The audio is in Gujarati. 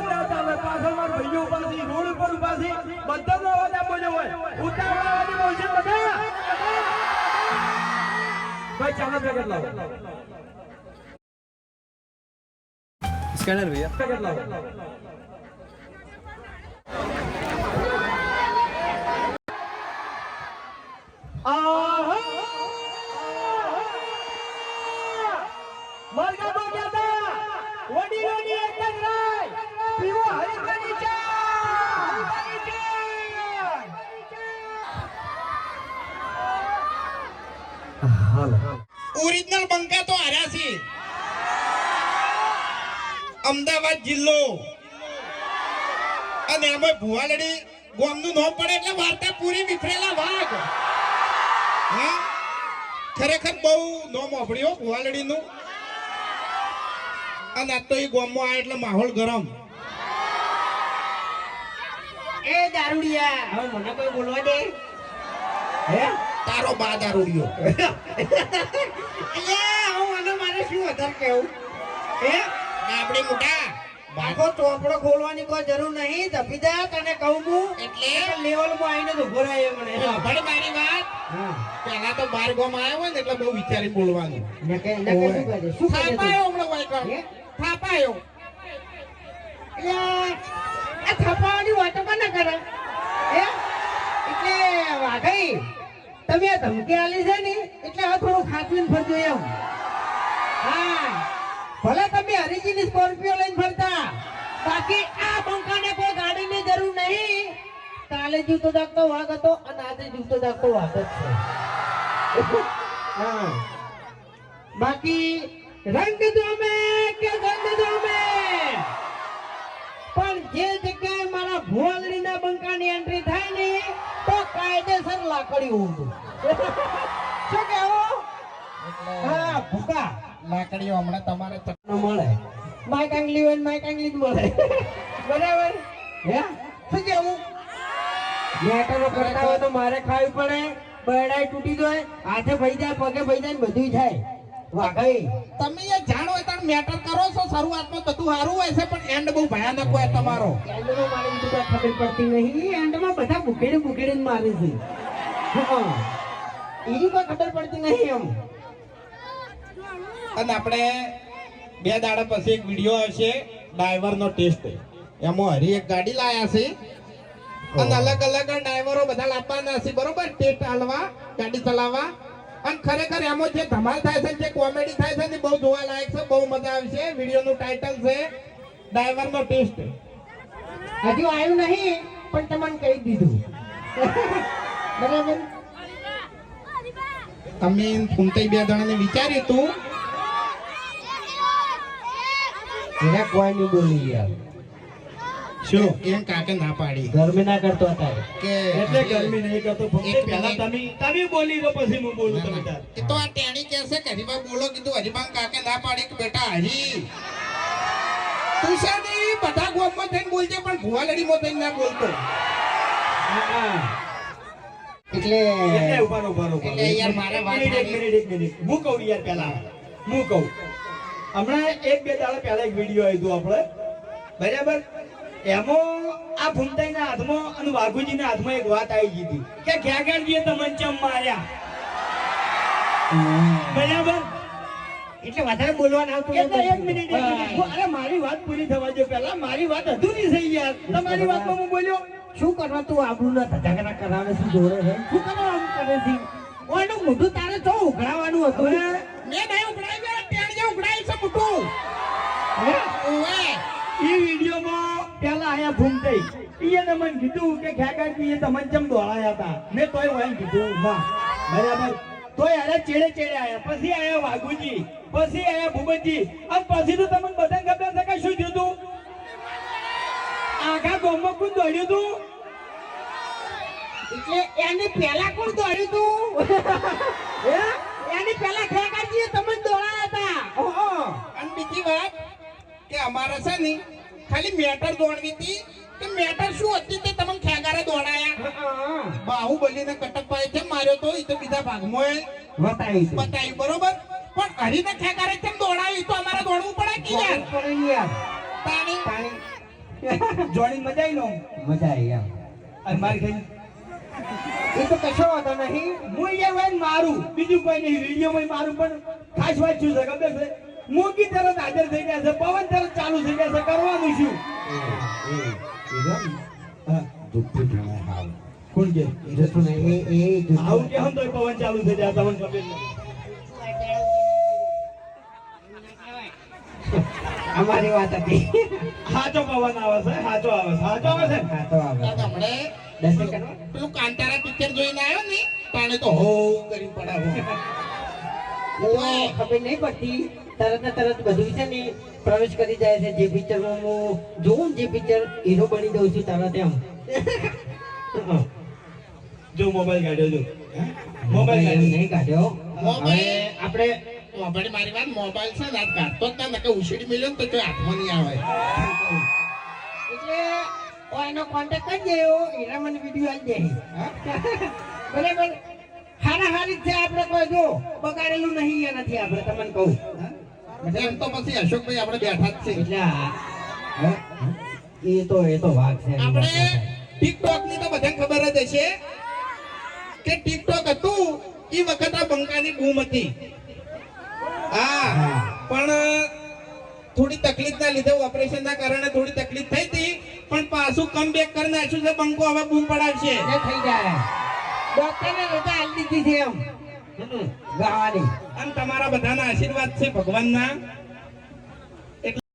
બધા ચાલે પાછળ માર ભાઈઓ ઉપરથી રોડ ઉપર ઊભા છે બધા નો અવાજ આપો જો હોય ઉતાવળા અવાજ બોલશે બધા ભાઈ ચાલો પેકેટ લાવો. સ્કેનર ભૈયા. પેકેટ લાવો. આહા! મરગા બોલ્યા હતા. વડીલોની એકતા ઓરિજિનલ બંકા તો હાર્યા છે અમદાવાદ જિલ્લો અને અમે ભુવાલડી ગોમનું નામ પડે એટલે વાર્તા પૂરી વિફરેલા વાઘ હા ખરેખર બહુ નોમ અભળ્યો ભુવાલડીનું અને આ તો એ ગોમમાં આવે એટલે માહોલ ગરમ એ દારૂડિયા. હવે મને કોઈ બોલવા દે? હે? તારો બા દારૂડિયો. અલ્યા હું આનો મારે શું વધારે કેવું હે? આપણે મોટા આખો ચોપડો ખોલવાની કોઈ જરૂર નહીં. ધપીદા તને કહું હું. એટલે? લેવલમાં આવીને તો ઊભો રહે મને ભલે મારી વાત. પેલા તો બાર ગોમ આવ્યો હોય ને એટલે બહુ વિચારી બોલવાનું? થાપાયો હમણાં વાયકણ થાપાયો. થપાવાની વાતો કોને કરે. હે? એટલે વાઘઈ, તમે આ ધમકી આલી છે ને, એટલે આ થોડું ખાચવીને ફરજો એમ. હા, ભલે તમે હરીજીની સ્કોર્પિયો લઈને ફરતા, બાકી આ બંકાને કોઈ ગાડીની જરૂર નહીં. કાલે જીવતો જાગતો વાઘ હતો અને આજે જીવતો જાગતો વાઘ જ છે. બાકી રંગ જોમે કે ગંગ જોમે ભુવાલડીના બંકાની એન્ટ્રી થાય ને તો કાયદેસર લાકડી ઊંધું. શું કેવો હા ભૂકા. લાકડીઓ હમણાં તમારે ન મળે. માઇક આંગલી હોય ને માઇક આંગલી જ મળે. બરાબર? હે? શું કેવું મેટરો કરતા હોય તો મારે ખાવી પડે. બરડાઈ તૂટી જાય. હાથે ભઈ જાય પગે ભઈ જાય ને બધું થાય. વાઘઈ. તમે એ જાણો એ તમે મેટર કરો છો શરૂઆતમાં બધું સારું હોય છે પણ એન્ડ બહુ ભયાનક હોય તમારો. એન્ડમાં મારે બીજું કાંઈ ખબર પડતી નહીં. એન્ડમાં બધા ભૂખેડે ભૂખેડે જ મારે છે. એની કોઈ ખબર પડતી નહીં એમ. અને આપણે બે દાડા પછી એક વીડિયો આવશે ડ્રાઈવરનો ટેસ્ટ. એમાં હરી એક ગાડી લાયા છે. અને અલગ અલગ ડ્રાઈવરો બધા લાવવાના છે બરોબર? ટેસ્ટ હાલવા ગાડી ચલાવવા. અને ખરેખર એમાં જે ધમાલ થાય છે જે કોમેડી થાય છે ને બહુ જોવા લાયક છે બહુ મજા આવશે વિડીયોનું ટાઇટલ છે ડ્રાઈવરનો ટેસ્ટ હજુ આવ્યું નહીં પણ તમને કહી દીધું. બરાબર? તમે ફૂમતાઈ બે જણાને વિચાર્યું તું. એને કોઈ નહીં બોલી યાર શું? એમ કાકે ના પાડી. ગરમી ના કરતો અત્યારે કે એટલે ગરમી નહીં કરતો. ભક્તિ પહેલા તમે તમે બોલી દો પછી હું બોલું તમે તાર. એ તો આ ટેણી કહેશે કે હરીબા બોલો કીધું હરીબા કાકે ના પાડી કે બેટા હરી. તું છે બધા ગોમમાં થઈને બોલજે પણ ભુવાલડીમાં થઈને ના બોલતો. એટલે એટલે યાર મારે વાત એક મિનિટ, એક મિનિટ, હું કહું યાર પહેલા. હું કહું. હમણાં એક બે દાડા પહેલા એક વીડિયો આવ્યો આપણે બરાબર? એમાં આ ભૂમતાઈના હાથમાં અને વાઘુજીના હાથમાં એક વાત આવી ગઈ હતી કે ઘેગણજીએ તમને ચમ માર્યા. બરાબર? એટલે વધારે બોલવાનું આવતું એક મિનિટ અરે મારી વાત પૂરી થવા દો પહેલા. મારી વાત અધૂરી થઈ યાર. તમારી વાતમાં હું બોલ્યો? શું કરવા તું આબરૂ ના ધજાગરા કરાવે છે જોડે છે? શું કરવા આમ કરે છે? ઓનું મોઢું તારે તો ઉઘડાવાનું હતું. મેં નહીં ઉઘડાવી બે ટેણીએ ઉઘડાવી છે મોટું હે? ઓવે ઈ વિડીયોમાં પેલા આયા ભૂમતાઈ ઈએ મને કીધું કે ખેગાજી એ તમને ચમ દોડાયા હતા મેં તોય વાય કીધું વાહ. બરાબર. તોય અરે ચેડે ચેડે આયા. પછી આયા વાઘુજી પછી આયા ભૂપતજી. અને પછી તો તમને બધા ખબર છે કે શું થયું હતું આખા ગામમાં કોણ દોડ્યું હતું એટલે એને પહેલા કોણ દોડ્યું તું? હે? એની પહેલા ખેગાજીએ તમને દોડાયા હતા અને બીજી વાત કે અમારે છે ને ખાલી મેટર દોડવી હતી. કે મેટર શું હતી તે તમને ખેગારે દોડાયા? હા, કટક કટકભાઈ કેમ માર્યો તો? એ તો બીજા ભાગમાં બતાવી બતાવી બરોબર? પણ હરીને ખેગારે કેમ દોડાવી તો અમારે દોડવું પડે કે યાર? પાણી ને યાર. તાણી. જોડી મજા આવી નો મજા આવી એમ. અને મારી ખાઈ એ તો કશો વાંધો નહીં. હું યાર વાય મારું. બીજું કોઈ નહીં. વિડીયોમાં મારું પણ ખાસ વાત શું છે ખબર છે મોગી તરત હાજર થઈ ગયા છે. પવન તરત ચાલુ થઈ ગયા છે. કરવાનું શું હા, કોણ કે? આવું કે હમ તો પવન ચાલુ થઈ જાય? તમને ખબર અમારી વાત હતી. હાચો પવન આવે છે હાચો આવે છે હાચો આવે છે? હા તો આવે હમણે દર્શન કરવા પેલું કાંતારા પિક્ચર જોઈને આવ્યો ને પાણી તો હો કરી પડાવો તો ખબર નહીં પડતી. તરત ને તરત બધું છે ને પ્રવેશ કરી જાય છે. જે પિક્ચરમાં હું જોઉં જે પિક્ચર હીરો બની દઉં છું તરત એમ જો મોબાઈલ કાઢ્યો જો. મોબાઈલ નહીં કાઢ્યો. હવે આપણે મોબાઈલ મારી વાત મોબાઈલ છે આજ કાઢતો જ ના નકર ઉછેડી મેલ્યો ને તો કોઈ હાથમાં નહીં આવે. એટલે એનો કોન્ટેક્ટ કરી દેવો એના મને વીડિયો આવી જાય બરાબર? હારા હારી જ છે આપણે કોઈ જો બગાડેલું નહીં એનાથી આપણે તમને કહું. એમ તો પછી અશોકભાઈ આપણે બેઠા જ છે. એટલે એ તો એ તો વાત છે આપણે ટિકટોકની તો બધાને ખબર જ હશે કે ટિકટોક હતું એ વખત આ બંકાની બૂમ હતી. હા. પણ થોડી તકલીફ ના લીધે ઓપરેશન ના કારણે થોડી તકલીફ થઈ હતી પણ પાછું કમ બેક કરી નાખ્યું છે બંકો હવે બૂમ પડાવશે. થઈ જાય. ડોક્ટરને રજા આલી દીધી છે એમ. ગાવાની અને તમારા બધાના આશીર્વાદ છે ભગવાનના.